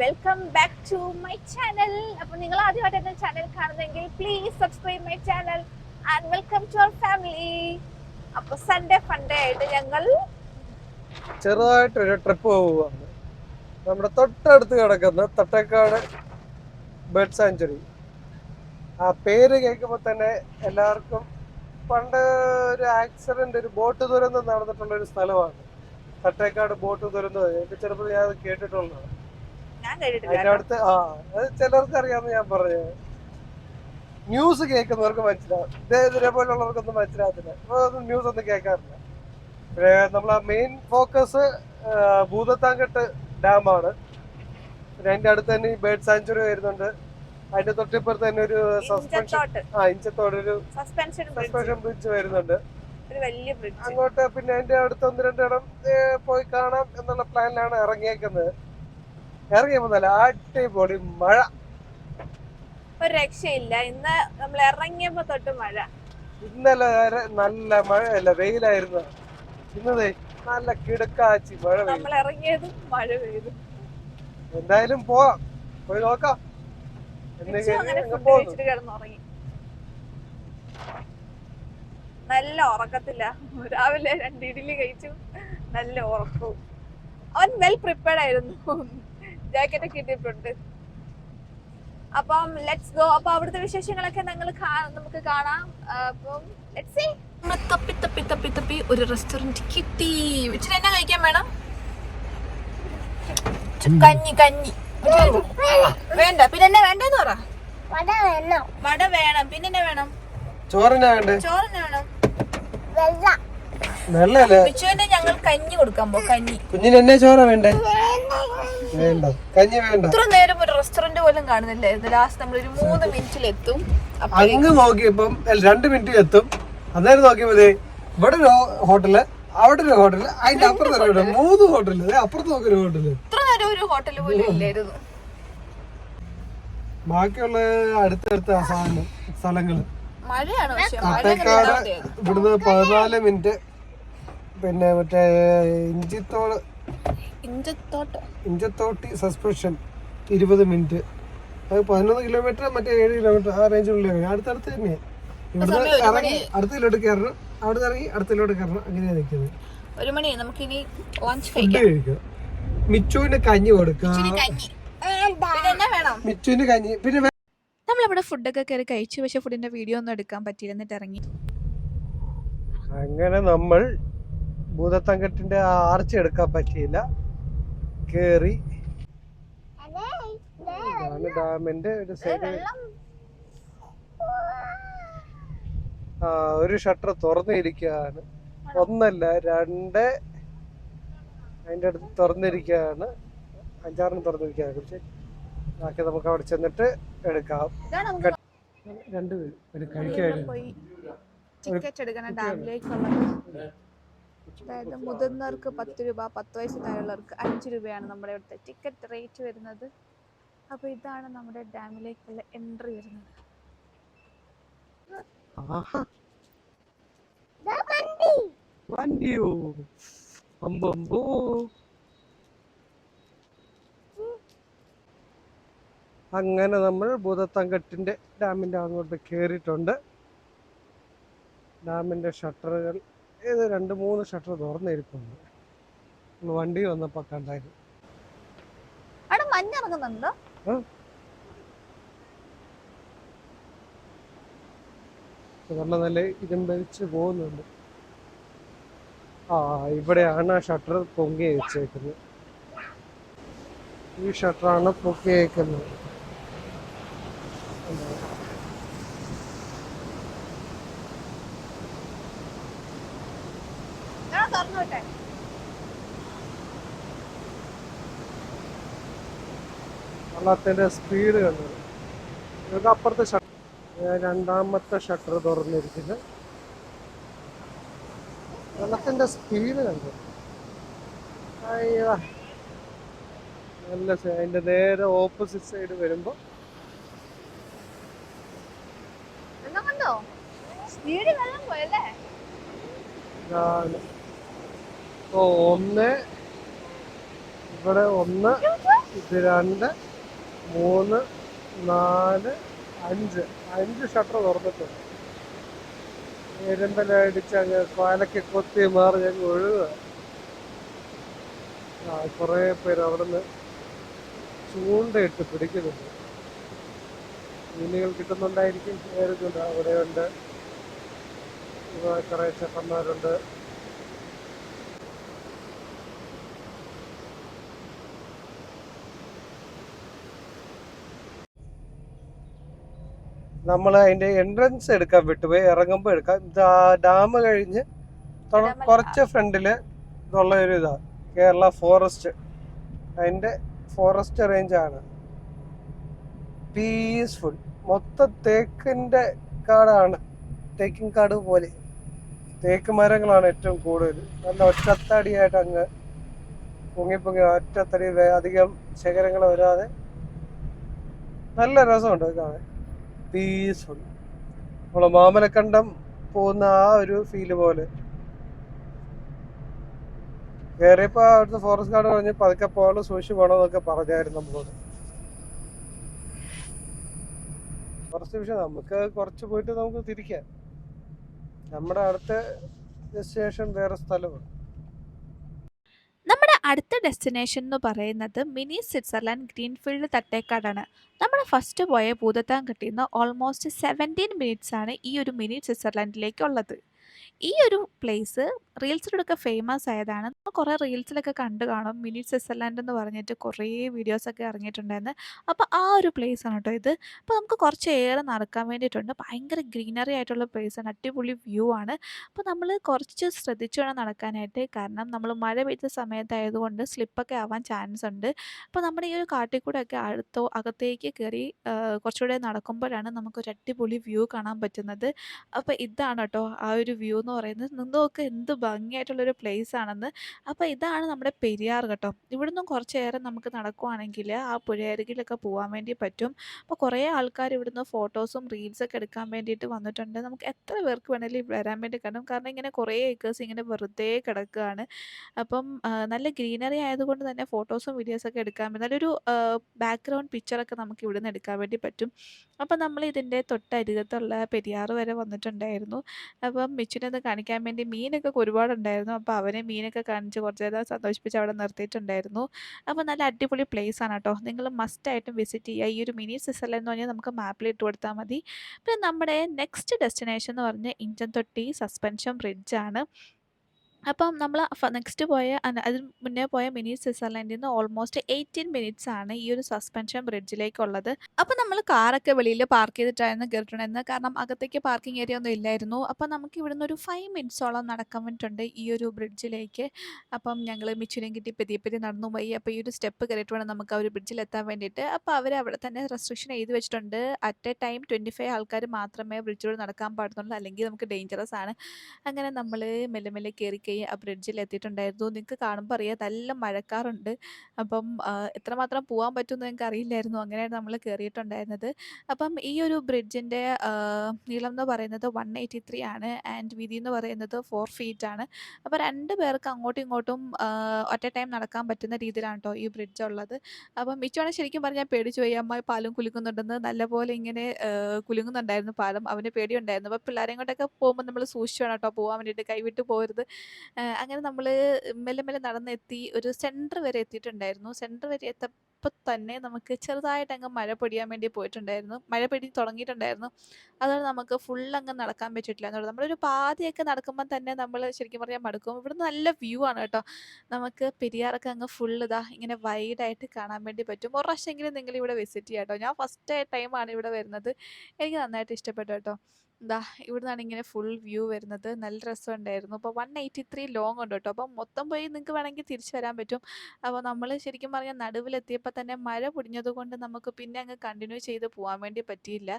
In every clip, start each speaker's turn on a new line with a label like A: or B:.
A: Welcome back to my channel അപ്പൊ നിങ്ങൾ ആദ്യമായിട്ട് എന്റെ ചാനൽ കാണുന്നെങ്കിൽ please subscribe my channel and welcome to our family അപ്പൊ സൺഡേ ഫണ്ടേ ആയിട്ട് ഞങ്ങൾ
B: ചെറുതായിട്ട് ഒരു ട്രിപ്പ് പോവുകയാണ്. നമ്മുടെ തൊട്ടടുത്ത് കിടക്കുന്ന തട്ടേക്കാട് ബേർഡ് സാഞ്ചുറി ആ പേര് കേൾക്കുമ്പോൾ തന്നെ എല്ലാവർക്കും പണ്ട് ഒരു ആക്സിഡന്റ് ഒരു ബോട്ട് ദുരന്തം നടന്നിട്ടുള്ള ഒരു സ്ഥലമാണ്. തട്ടേക്കാട് ബോട്ട് ദുരന്തം. ചെറുപ്പത്തിൽ ഞാൻ കേട്ടിട്ടുള്ളതാണ്. ആ അത് ചിലർക്ക് അറിയാമെന്ന് ഞാൻ പറഞ്ഞു. ന്യൂസ് കേൾക്കുന്നവർക്ക് മനസ്സിലാവും. ഇതേ പോലുള്ളവർക്കൊന്നും മനസ്സിലാകത്തില്ല. ന്യൂസ് ഒന്നും കേൾക്കാറില്ല. പിന്നെ നമ്മളെ മെയിൻ ഫോക്കസ് ഭൂതത്താങ്കട്ട് ഡാമാണ്. പിന്നെ അതിന്റെ അടുത്ത് തന്നെ ഈ ബേർഡ് സാഞ്ചുറി വരുന്നുണ്ട്. അതിന്റെ തൊട്ടിപ്പുറത്ത് തന്നെ ഒരു സസ്പെൻഷൻ ആ ഇഞ്ചത്തോട് ഒരു
A: സസ്പെൻഷൻ ബ്രിഡ്ജ്
B: വരുന്നുണ്ട്. അങ്ങോട്ട് പിന്നെ അതിന്റെ അടുത്ത് ഒന്ന് രണ്ടിടം പോയി കാണാം എന്നുള്ള പ്ലാനിലാണ് ഇറങ്ങിയേക്കുന്നത്. ഇറങ്ങിയപ്പോ നല്ല അടിപൊളി മഴ.
A: ഒരു രക്ഷയില്ല. ഇന്ന് നമ്മൾ ഇറങ്ങിയപ്പോ തൊട്ട് മഴ.
B: ഇന്നലെ നല്ല മഴയല്ല വെയിലായിരുന്നു. ഇന്നതേ നല്ല കിടക്കാച്ചി മഴ
A: നമ്മൾ ഇറങ്ങിയതും മഴ പെയ്തു.
B: എന്തായാലും പോവാം. പോയി നോക്കാം.
A: നല്ല ഉറക്കത്തില്ല രാവിലെ രണ്ട് ഇഡ്ഡലി കഴിച്ചു. നല്ല ഉറക്കവും. അവൻ വെൽ പ്രിപ്പയർഡ് ആയിരുന്നു. ജാക്കറ്റ് ഒക്കെ ഇട്ടിട്ടുണ്ട്. അപ്പം ലെറ്റ്സ് ഗോ അപ്പൊ അവിടുത്തെ വിശേഷങ്ങളൊക്കെ ഞങ്ങൾ നമുക്ക് കാണാം. അപ്പം ലെറ്റ്സ് സീ തപ്പി തപ്പി തപ്പി തപ്പി ഒരു റെസ്റ്റോറന്റ് കിട്ടി. ഇച്ചിരി എന്നാ കഴിക്കാൻ വേണം കഞ്ഞി കഞ്ഞി. വേണ്ട പിന്നെ എന്നാ വേണ്ടെന്ന് പറ.
C: വട വേണോ.
A: വട വേണം. പിന്നെ എന്നാ വേണം?
B: ചോറിനാ വേണ്ടേ?
A: ചോറിനെ വേണം?
C: വെള്ള.
B: വെള്ളല്ലേ
A: ബിച്ചുവിന്റെ ഞങ്ങൾ കഞ്ഞി കൊടുക്കാൻ പോ കഞ്ഞി.
B: കുഞ്ഞിന് എന്നെ ചോറ വേണ്ടേ? വേണ്ട കഞ്ഞി വേണ്ട.
A: ഇത്ര നേരം ഒരു റെസ്റ്റോറന്റ് പോലും കാണുന്നില്ലായിരുന്നു ലാസ്റ്റ് നമ്മൾ ഒരു മൂന്ന് മിനിറ്റിൽ എത്തും
B: അങ്ങ് നോക്കിയപ്പം രണ്ട് മിനിറ്റ് എത്തും. അന്നേരം നോക്കിയപ്പോ ദേ ഇവിടെ ഒരു ഹോട്ടൽ അവിടെ ഒരു ഹോട്ടൽ അതിന്റെ അപ്പുറത്ത് ഒരു ഹോട്ടൽ. മൂന്ന് ഹോട്ടൽ. ദേ അപ്പുറത്ത് നോക്കി ഒരു ഹോട്ടൽ.
A: ഇത്ര നേരം ഒരു ഹോട്ടൽ പോലും ഇല്ലായിരുന്നു.
B: ബാക്കിയുള്ള അടുത്തടുത്ത സ്ഥലങ്ങൾ.
A: മഴയാണ്
B: ഇവിടുന്ന് പതിനാല് മിനിറ്റ് പിന്നെ മറ്റേ ഇഞ്ചിത്തോട്.
A: ഇഞ്ചത്തോട്ട്.
B: ഇഞ്ചത്തോട്ടി സസ്പെൻഷൻ ഇരുപത് മിനിറ്റ്. അത് പതിനൊന്ന് കിലോമീറ്റർ മറ്റേ ഏഴ് കിലോമീറ്റർ ആ റേഞ്ചിലുള്ള അടുത്തടുത്ത് തന്നെയാണ് ഇവിടുന്ന് ഇറങ്ങി അടുത്തിലോട്ട് കയറണം. അവിടെ ഇറങ്ങി അടുത്തിലോട്ട് കയറണം. അങ്ങനെയാണ് നിൽക്കുന്നത്.
A: ഒരു മണി നമുക്കിനി ലഞ്ച്
B: ഫുഡ്
A: കഴിക്കാം.
B: മിച്ചുവിന് കഞ്ഞി കൊടുക്കാം.
A: ഇച്ചിരി കഞ്ഞി. പിന്നെ എന്നാ വേണം?
B: മിച്ചുവിന് കഞ്ഞി. പിന്നെ
A: നമ്മളിവിടെ ഫുഡൊക്കെ കയറി കഴിച്ചു. പക്ഷെ ഫുഡിന്റെ വീഡിയോ ഒന്നും എടുക്കാൻ പറ്റിയില്ല. എന്നിട്ട് ഇറങ്ങി
B: അങ്ങനെ നമ്മൾ ഭൂതത്തങ്കട്ടിന്റെ ആ ആർച്ച് എടുക്കാൻ പറ്റിയില്ല. കേറി. ഇതാണ് ഡാമിന്റെ ഒരു സൈഡ്. ആ ഒരു ഷട്ടർ തുറന്നിരിക്കുകയാണ്. ഒന്നല്ല രണ്ട് അതിന്റെ അടുത്ത് തുറന്നിരിക്കുകയാണ്. അഞ്ചാറിന് തുറന്നിരിക്കുകയാണ്. കുറിച്ച് ബാക്കി നമുക്ക് അവിടെ ചെന്നിട്ട് എടുക്കാം.
A: ഇവിടെ
B: കഴിക്കായിരുന്നു.
A: പോയി ടിക്കറ്റ് എടുക്കണം ഡാമിലേക്കുള്ളത് അതായത് മുതിർന്നവർക്ക് പത്ത് രൂപ പത്ത് വയസ്സ് താഴെയുള്ളവർക്ക് അഞ്ച് രൂപയാണ് നമ്മുടെ ഇവിടുത്തെ ടിക്കറ്റ് റേറ്റ് വരുന്നത്. അപ്പോൾ ഇതാണ് നമ്മുടെ ഡാമിലേക്കുള്ള എൻട്രി വരുന്നത്.
B: ആഹാ. വണ്ടിയോ? അമ്പമ്പോ അങ്ങനെ നമ്മൾ ഭൂതത്തങ്കട്ടിന്റെ ഡാമിന്റെ അങ്ങോട്ട് കയറിയിട്ടുണ്ട് ഡാമിന്റെ ഷട്ടറുകൾ ഏത് രണ്ട് മൂന്ന് ഷട്ടർ തുറന്നിരിപ്പുണ്ട്. നമ്മൾ വണ്ടി വന്നപ്പോ കണ്ടായിരുന്നു.
A: അവിടെ മഞ്ഞിറങ്ങുന്നുണ്ടോ
B: വെള്ളം നല്ല ഇരുമ്പരിച്ച് പോകുന്നുണ്ട്. ആ ഇവിടെയാണ് ആ ഷട്ടർ പൊങ്ങി വെച്ചേക്കുന്നത്. ഈ ഷട്ടറാണ് പൊക്കി വെക്കുന്നത് വെള്ളത്തിന്റെ സ്പീഡ് കണ്ടത് ഇതൊക്കെ അപ്പുറത്തെ ഷട്ടർ രണ്ടാമത്തെ ഷട്ടർ തുറന്നിരിക്കുന്നത് വെള്ളത്തിന്റെ സ്പീഡ് കണ്ടു. അയ്യോ. നല്ല അതിന്റെ അതിന്റെ നേരെ ഓപ്പോസിറ്റ് സൈഡ് വരുമ്പോൾ ഓ ഒന്ന് ഇവിടെ ഒന്ന്. ഇത് രണ്ട് മൂന്ന് നാല് അഞ്ച്. അഞ്ച് ഷട്ടർ തുറന്നിട്ടുണ്ട്. ഇരുമ്പലടിച്ച് അങ്ങ് കാലൊക്കെ കൊത്തി മാറി ഞങ്ങൾ ഒഴുകുക. ആ കുറേ പേര് അവിടെ നിന്ന് ചൂണ്ടയിട്ട് പിടിക്കുന്നുണ്ട്. മീനുകൾ കിട്ടുന്നുണ്ടായിരിക്കും അവിടെയുണ്ട്. കുറേ ചെക്കന്മാരുണ്ട്. നമ്മൾ അതിന്റെ എൻട്രൻസ് എടുക്കാൻ വിട്ടുപോയി. ഇറങ്ങുമ്പോൾ എടുക്കാം. ഡാം കഴിഞ്ഞ് കുറച്ച് ഫ്രണ്ടിൽ ഉള്ള ഒരു ഇതാ കേരള ഫോറസ്റ്റ് അതിന്റെ ഫോറസ്റ്റ് റേഞ്ച് ആണ്. പീസ്ഫുൾ മൊത്തം തേക്കിന്റെ കാടാണ്. തേക്കിൻ കാട് പോലെ. തേക്ക് മരങ്ങളാണ് ഏറ്റവും കൂടുതൽ നല്ല ഒറ്റത്തടിയായിട്ട് അങ്ങ് പൊങ്ങി പൊങ്ങി ഒറ്റത്തടി അധികം ശേഖരങ്ങൾ വരാതെ നല്ല രസമുണ്ട് കാണാൻ. പീസ്ഫുൾ നമ്മളെ മാമലക്കണ്ടം പോകുന്ന ആ ഒരു ഫീൽ പോലെ. കയറിയപ്പോ അവിടുത്തെ ഫോറസ്റ്റ് ഗാർഡ് പറഞ്ഞ് പതുക്കെ പോകാനുള്ള സൂക്ഷിച്ച് പോകണമെന്നൊക്കെ പറഞ്ഞായിരുന്നു നമ്മളോട്. കുറച്ച് വിഷയം നമുക്ക് കുറച്ച് പോയിട്ട് നമുക്ക് തിരിക്കാം. നമ്മുടെ അടുത്ത ഡെസ്റ്റിനേഷൻ വേറെ സ്ഥലമാണ്.
A: അടുത്ത ഡെസ്റ്റിനേഷൻ എന്ന് പറയുന്നത് മിനി സ്വിറ്റ്സർലാൻഡ് ഗ്രീൻഫീൽഡ് തട്ടേക്കാടാണ്. നമ്മൾ ഫസ്റ്റ് പോയ ഭൂതത്താൻ കിട്ടിയുന്ന ഓൾമോസ്റ്റ് സെവന്റീൻ മിനിറ്റ്സ് ആണ് ഈ ഒരു മിനി സ്വിറ്റ്സർലാൻഡിലേക്കുള്ളത്. ഈ ഒരു പ്ലേസ് റീൽസിലൊക്കെ ഫേമസ് ആയതാണ്. കുറേ റീൽസിലൊക്കെ കണ്ടു കാണും. മിനി സ്വിറ്റ്സർലാൻഡ് എന്ന് പറഞ്ഞിട്ട് കുറേ വീഡിയോസൊക്കെ ഇറങ്ങിയിട്ടുണ്ടായിരുന്നു. അപ്പോൾ ആ ഒരു പ്ലേസ് ആണ് കേട്ടോ ഇത്. അപ്പോൾ നമുക്ക് കുറച്ച് ഏറെ നടക്കാൻ വേണ്ടിയിട്ടുണ്ട്. ഭയങ്കര ഗ്രീനറി ആയിട്ടുള്ള പ്ലേസ് ആണ്. അടിപൊളി വ്യൂ ആണ്. അപ്പോൾ നമ്മൾ കുറച്ച് ശ്രദ്ധിച്ചു വേണം നടക്കാനായിട്ട്. കാരണം നമ്മൾ മഴ പെയ്ത സമയത്തായതുകൊണ്ട് സ്ലിപ്പൊക്കെ ആവാൻ ചാൻസ് ഉണ്ട്. അപ്പോൾ നമ്മുടെ ഈ ഒരു കാട്ടിൽ കൂടെ ഒക്കെ അടുത്തോ അകത്തേക്ക് കയറി കുറച്ചുകൂടെ നടക്കുമ്പോഴാണ് നമുക്കൊരു അടിപൊളി വ്യൂ കാണാൻ പറ്റുന്നത്. അപ്പോൾ ഇതാണ് കേട്ടോ ആ ഒരു വ്യൂ എന്ന് പറയുന്നത് നിന്ന് നോക്ക് എന്ത് ഭംഗിയായിട്ടുള്ളൊരു പ്ലേസ് ആണെന്ന്. അപ്പോൾ ഇതാണ് നമ്മുടെ പെരിയാർ കേട്ടോ ഇവിടുന്ന് കുറച്ചേറെ നമുക്ക് നടക്കുവാണെങ്കിൽ ആ പുഴയരികിലൊക്കെ പോകാൻ വേണ്ടി പറ്റും. അപ്പോൾ കുറേ ആൾക്കാർ ഇവിടുന്ന് ഫോട്ടോസും റീൽസൊക്കെ എടുക്കാൻ വേണ്ടിയിട്ട് വന്നിട്ടുണ്ട്. നമുക്ക് എത്ര പേർക്ക് വേണമെങ്കിലും വരാൻ വേണ്ടി കാണും കാരണം ഇങ്ങനെ കുറേ ഏക്കേഴ്സ് ഇങ്ങനെ വെറുതെ കിടക്കുകയാണ്. അപ്പം നല്ല ഗ്രീനറി ആയതുകൊണ്ട് തന്നെ ഫോട്ടോസും വീഡിയോസൊക്കെ എടുക്കാൻ നല്ലൊരു ബാക്ക്ഗ്രൗണ്ട് പിക്ചറൊക്കെ നമുക്ക് ഇവിടുന്ന് എടുക്കാൻ വേണ്ടി പറ്റും. അപ്പം നമ്മൾ ഇതിന്റെ തൊട്ടരികത്തുള്ള പെരിയാർ വരെ വന്നിട്ടുണ്ടായിരുന്നു. അപ്പം മിച്ചുനൊന്ന് കാണിക്കാൻ വേണ്ടി മീനൊക്കെ ഒരുപാട് ഉണ്ടായിരുന്നു അപ്പോൾ അവനെ മീനൊക്കെ കാണിച്ച് കുറച്ച് നേരം സന്തോഷിപ്പിച്ച് അവിടെ നിർത്തിയിട്ടുണ്ടായിരുന്നു. അപ്പോൾ നല്ല അടിപൊളി പ്ലേസ് ആണ് കേട്ടോ. നിങ്ങൾ മസ്റ്റ് മസ്റ്റായിട്ടും വിസിറ്റ് ചെയ്യുക. ഈ ഒരു മിനി സ്വിറ്റ്സർലൻഡ് എന്ന് പറഞ്ഞാൽ നമുക്ക് മാപ്പിൽ ഇട്ട് കൊടുത്താൽ മതി. പിന്നെ നമ്മുടെ നെക്സ്റ്റ് ഡെസ്റ്റിനേഷൻ എന്ന് പറഞ്ഞാൽ ഇഞ്ചൻ തൊട്ടി സസ്പെൻഷൻ ബ്രിഡ്ജാണ് അപ്പം നമ്മൾ നെക്സ്റ്റ് പോയ അതിന് മുന്നേ പോയ മിനി സ്വിറ്റ്സർലൻഡിൽ നിന്ന് ഓൾമോസ്റ്റ് എയ്റ്റീൻ മിനിറ്റ്സ് ആണ് ഈ ഒരു സസ്പെൻഷൻ ബ്രിഡ്ജിലേക്കുള്ളത് അപ്പം നമ്മൾ കാറൊക്കെ വെളിയിൽ പാർക്ക് ചെയ്തിട്ടായിരുന്നു കയറിയിട്ടുണ്ടായിരുന്നത് കാരണം അകത്തേക്ക് പാർക്കിംഗ് ഏരിയ ഒന്നും ഇല്ലായിരുന്നു. അപ്പം നമുക്ക് ഇവിടുന്ന് ഒരു ഫൈവ് മിനിറ്റ്സോളം നടക്കാൻ വേണ്ടിയിട്ടുണ്ട് ഈ ഒരു ബ്രിഡ്ജിലേക്ക് അപ്പം ഞങ്ങൾ മിച്ചുരം കിട്ടി പെതിയെ പെതി നടന്നു പോയി. അപ്പോൾ ഈ ഒരു സ്റ്റെപ്പ് കയറിയിട്ട് വേണം നമുക്ക് ആ ഒരു ബ്രിഡ്ജിൽ എത്താൻ വേണ്ടിയിട്ട്. അപ്പോൾ അവർ അവിടെ തന്നെ റെസ്ട്രിക്ഷൻ എഴുതി വെച്ചിട്ടുണ്ട്. At a time twenty five ആൾക്കാർ മാത്രമേ ബ്രിഡ്ജിലൂടെ നടക്കാൻ പാടുന്നുള്ളൂ. അല്ലെങ്കിൽ നമുക്ക് ഡേഞ്ചറസ് ആണ്. അങ്ങനെ നമ്മൾ മെല്ലെ മെല്ലെ കയറി കയറി ആ ബ്രിഡ്ജിൽ എത്തിയിട്ടുണ്ടായിരുന്നു. നിങ്ങൾക്ക് കാണുമ്പോൾ അറിയാം നല്ല മഴക്കാറുണ്ട്. അപ്പം എത്രമാത്രം പോകാൻ പറ്റുമെന്ന് ഞങ്ങൾക്ക് അറിയില്ലായിരുന്നു. അങ്ങനെയാണ് നമ്മൾ കയറിയിട്ടുണ്ടായിരുന്നത് അപ്പം ഈ ഒരു ബ്രിഡ്ജിന്റെ നീളം എന്ന് പറയുന്നത് വൺ എയ്റ്റി ത്രീ ആണ്. ആൻഡ് വീതി എന്ന് പറയുന്നത് ഫോർ ഫീറ്റ് ആണ്. അപ്പോൾ രണ്ട് പേർക്ക് അങ്ങോട്ടും ഇങ്ങോട്ടും ഒറ്റ ടൈം നടക്കാൻ പറ്റുന്ന രീതിയിലാണ് കേട്ടോ ഈ ബ്രിഡ്ജ് ഉള്ളത്. അപ്പം മിച്ചുവാണ് ശരിക്കും പറഞ്ഞാൽ പേടിച്ചു പോയി അമ്മ പാലും കുലുക്കുന്നുണ്ടെന്ന് നല്ലപോലെ ഇങ്ങനെ കുലുങ്ങുന്നുണ്ടായിരുന്നു പാലം. അവന് പേടിയുണ്ടായിരുന്നു. അപ്പോൾ പിള്ളേരെയും കൊണ്ടൊക്കെ പോകുമ്പോൾ നമ്മൾ സൂക്ഷിച്ചു വേണം കേട്ടോ പോകാൻ വേണ്ടിയിട്ട്. കൈവിട്ട് പോകരുത് അങ്ങനെ നമ്മൾ മെല്ലെ മെല്ലെ നടന്നെത്തി ഒരു സെന്റർ വരെ എത്തിയിട്ടുണ്ടായിരുന്നു. സെന്റർ വരെ എത്തപ്പോൾ തന്നെ നമുക്ക് ചെറുതായിട്ട് അങ്ങ് മഴ പൊടിയാൻ വേണ്ടി പോയിട്ടുണ്ടായിരുന്നു. മഴ പെടി തുടങ്ങിയിട്ടുണ്ടായിരുന്നു. അതുകൊണ്ട് നമുക്ക് ഫുൾ അങ്ങ് നടക്കാൻ പറ്റിയിട്ടില്ല എന്നുള്ളത്. നമ്മളൊരു പാതിയൊക്കെ നടക്കുമ്പോൾ തന്നെ നമ്മൾ ശരിക്കും പറഞ്ഞാൽ മടുക്കും. ഇവിടെ നല്ല വ്യൂ ആണ് കേട്ടോ. നമുക്ക് പെരിയാറൊക്കെ അങ്ങ് ഫുൾ ഇതാ ഇങ്ങനെ വൈഡായിട്ട് കാണാൻ വേണ്ടി പറ്റും. ഒരു പ്രാവശ്യമെങ്കിലും നിങ്ങൾ ഇവിടെ വിസിറ്റ് ചെയ്യാം കേട്ടോ ഞാൻ ഫസ്റ്റ് ടൈമാണ് ഇവിടെ വരുന്നത്. എനിക്ക് നന്നായിട്ട് ഇഷ്ടപ്പെട്ടു കേട്ടോ. ദാ ഇവിടുന്നാണ് ഇങ്ങനെ ഫുൾ വ്യൂ വരുന്നത്. നല്ല രസമുണ്ടായിരുന്നു. അപ്പോൾ വൺ എയ്റ്റി ത്രീ ലോങ് ഉണ്ട് കേട്ടോ. അപ്പം മൊത്തം പോയി നിങ്ങൾക്ക് വേണമെങ്കിൽ തിരിച്ചു വരാൻ പറ്റും. അപ്പോൾ നമ്മൾ ശരിക്കും പറഞ്ഞാൽ നടുവിലെത്തിയപ്പോൾ തന്നെ മഴ പൊടിഞ്ഞത് കൊണ്ട് നമുക്ക് പിന്നെ അങ്ങ് കണ്ടിന്യൂ ചെയ്ത് പോകാൻ വേണ്ടി പറ്റിയില്ല.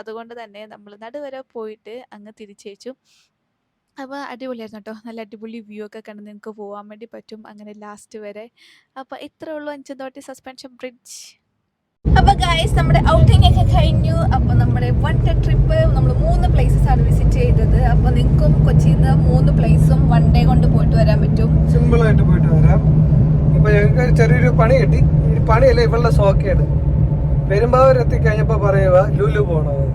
A: അതുകൊണ്ട് തന്നെ നമ്മൾ നടുവരെ പോയിട്ട് അങ്ങ് തിരിച്ചേച്ചു. അപ്പോൾ അടിപൊളിയായിരുന്നു കേട്ടോ. നല്ല അടിപൊളി വ്യൂ ഒക്കെ കണ്ട് നിങ്ങൾക്ക് പോകാൻ വേണ്ടി പറ്റും. അങ്ങനെ ലാസ്റ്റ് വരെ. അപ്പോൾ ഇത്രേ ഉള്ളൂ. അഞ്ചന്തോട്ടി സസ്പെൻഷൻ ബ്രിഡ്ജ്
D: അപ്പൊ ഗൈസ് നമ്മുടെ ഔട്ടിംഗ് ഒക്കെ കഴിഞ്ഞു. അപ്പൊ നമ്മുടെ വൺ ഡേ ട്രിപ്പ് നമ്മൾ മൂന്ന് പ്ലേസസ് ആണ് വിസിറ്റ് ചെയ്തത്. അപ്പൊ നിങ്ങൾക്കും കൊച്ചിയിൽ നിന്ന് മൂന്ന് പ്ലേസും വൺ ഡേ കൊണ്ട് പോയിട്ട് വരാൻ പറ്റും.
B: സിമ്പിൾ ആയിട്ട് പോയിട്ട് വരാം. ഇപ്പൊ ഞങ്ങൾക്ക് ചെറിയൊരു പണി കിട്ടി. ഈ പണിയല്ല ഇവളുടെ സോക്കേട്. പെരുമ്പാവൂർ എത്തിക്കഴിഞ്ഞപ്പോ പറയുക ലുലു പോണമെന്ന്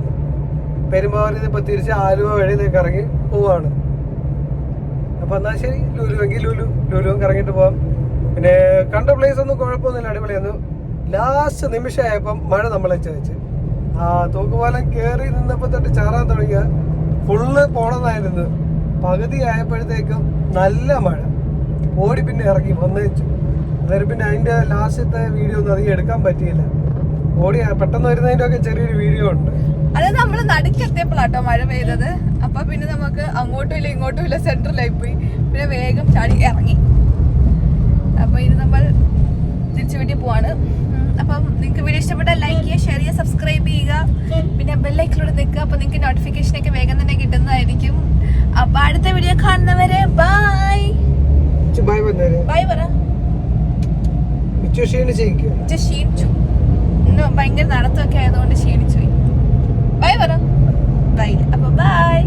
B: പെരുമ്പാവൂരിൽ ഇപ്പൊ തിരിച്ച് ആലുവ വഴി നിങ്ങൾക്ക് ഇറങ്ങി പോവാണ്. അപ്പൊ എന്നാ ശരി ലുലു എങ്കിൽ ലുലു ലുലുവും കറങ്ങിട്ട് പോവാം. പിന്നെ കണ്ട പ്ലേസ് ഒന്നും കുഴപ്പമൊന്നുമില്ല അടിപൊളിയായിരുന്നു ലാസ്റ്റ് നിമിഷമായപ്പം മഴ നമ്മളെ ചോദിച്ച്. ആ തൂക്കുപാലം കയറി നിന്നപ്പോ തൊട്ട് ചാറാൻ തുടങ്ങിയ ഫുള്ള് പോണതായിരുന്നു പകുതി ആയപ്പോഴത്തേക്കും നല്ല മഴ. ഓടി പിന്നെ ഇറങ്ങി വന്നേച്ചു അന്നേരം പിന്നെ അതിന്റെ ലാസ്റ്റത്തെ വീഡിയോ ഒന്നും അധികം എടുക്കാൻ പറ്റിയില്ല. ഓടി പെട്ടെന്ന് വരുന്നതിന്റെ ഒക്കെ ചെറിയൊരു വീഡിയോ ഉണ്ട്.
A: അത് നമ്മൾ നടുക്കെത്തിയപ്പോഴാട്ടോ മഴ പെയ്തത്. അപ്പൊ പിന്നെ നമുക്ക് അങ്ങോട്ടും ഇല്ല ഇങ്ങോട്ടും ഇല്ല സെന്ററിലായി പോയി. പിന്നെ വേഗം ചാടി ഇറങ്ങി. അപ്പൊ ഇനി നമ്മൾ തിരിച്ചു വീട്ടിൽ പോവാണ്. അപ്പം നിങ്ങൾക്ക് വീഡിയോ ഇഷ്ടപ്പെട്ടാൽ ലൈക്ക് ചെയ്യുക ഷെയർ ചെയ്യുക സബ്സ്ക്രൈബ് ചെയ്യുക. പിന്നെ ബെല്ലൈക്കിലൂടെ നിൽക്കുക. അപ്പോൾ നിങ്ങൾക്ക് നോട്ടിഫിക്കേഷനൊക്കെ വേഗം തന്നെ കിട്ടുന്നതായിരിക്കും. അപ്പം അടുത്ത വീഡിയോ കാണുന്നവരെ ബായ്
B: ബൈ
A: ബൈ പറ.
B: ഭയങ്കര നടത്തമൊക്കെ
A: ആയതുകൊണ്ട് ക്ഷീണിച്ചു ബൈ പറ. ബൈ അപ്പൊ ബൈ